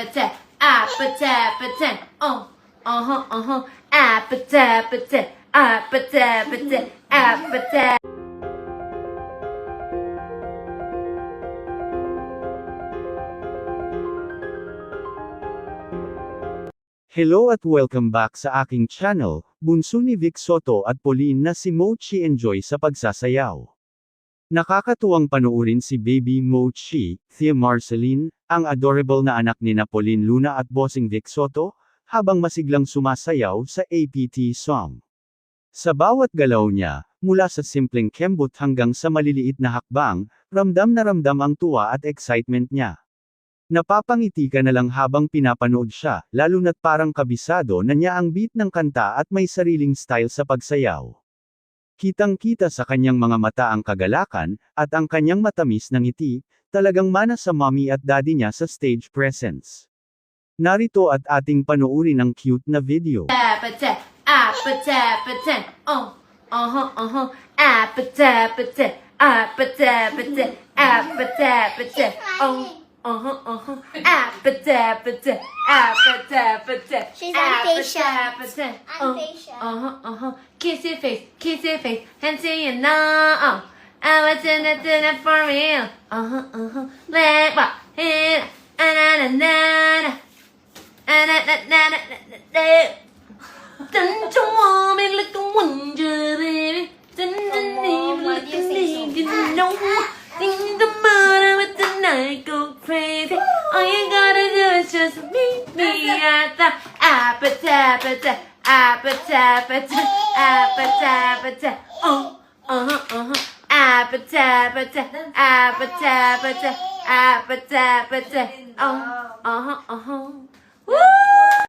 appetite, appetite, appetite, oh, uh-huh, uh-huh, appetite, appetite, appetite, appetite, appetite. Hello at welcome back sa aking channel, bunso ni Vic Soto at Pauline na si Mochi Enjoy sa pagsasayaw. Nakakatuwang panoorin si Baby Mochi, Thea Marceline, ang adorable na anak ni Pauline Luna at Bossing Vic Soto, habang masiglang sumasayaw sa APT song. Sa bawat galaw niya, mula sa simpleng kembot hanggang sa maliliit na hakbang, ramdam na ramdam ang tuwa at excitement niya. Napapangiti ka na lang habang pinapanood siya, lalo na't parang kabisado na niya ang beat ng kanta at may sariling style sa pagsayaw. Kitang-kita sa kanyang mga mata ang kagalakan, at ang kanyang matamis na ngiti, talagang mana sa mommy at daddy niya sa stage presence. Narito at ating panoorin ang cute na video. appetite, appetite, appetite, oh, uh-huh, uh-huh, appetite, appetite, appetite, appetite, appetite, appetite, oh, uh-huh, uh-huh, appetite, appetite, appetite, appetite, She's impatient. appetite, appetite, oh, Impatient. uh-huh, uh-huh, kiss your face, kiss your face, and say you know, oh, I was in it, in it for real. Uh huh, uh huh. Black rock, hit, na na na na na na na na na na na. 真中我没那个温着 baby，真真你不那个你的 the mother with the night go crazy。All you gotta do is just meet me at the appetite, appetite, appetite, appetite, appetite. Oh, uh huh, uh huh. Appetite, appetite, appetite, appetite. Oh, uh-huh, uh-huh.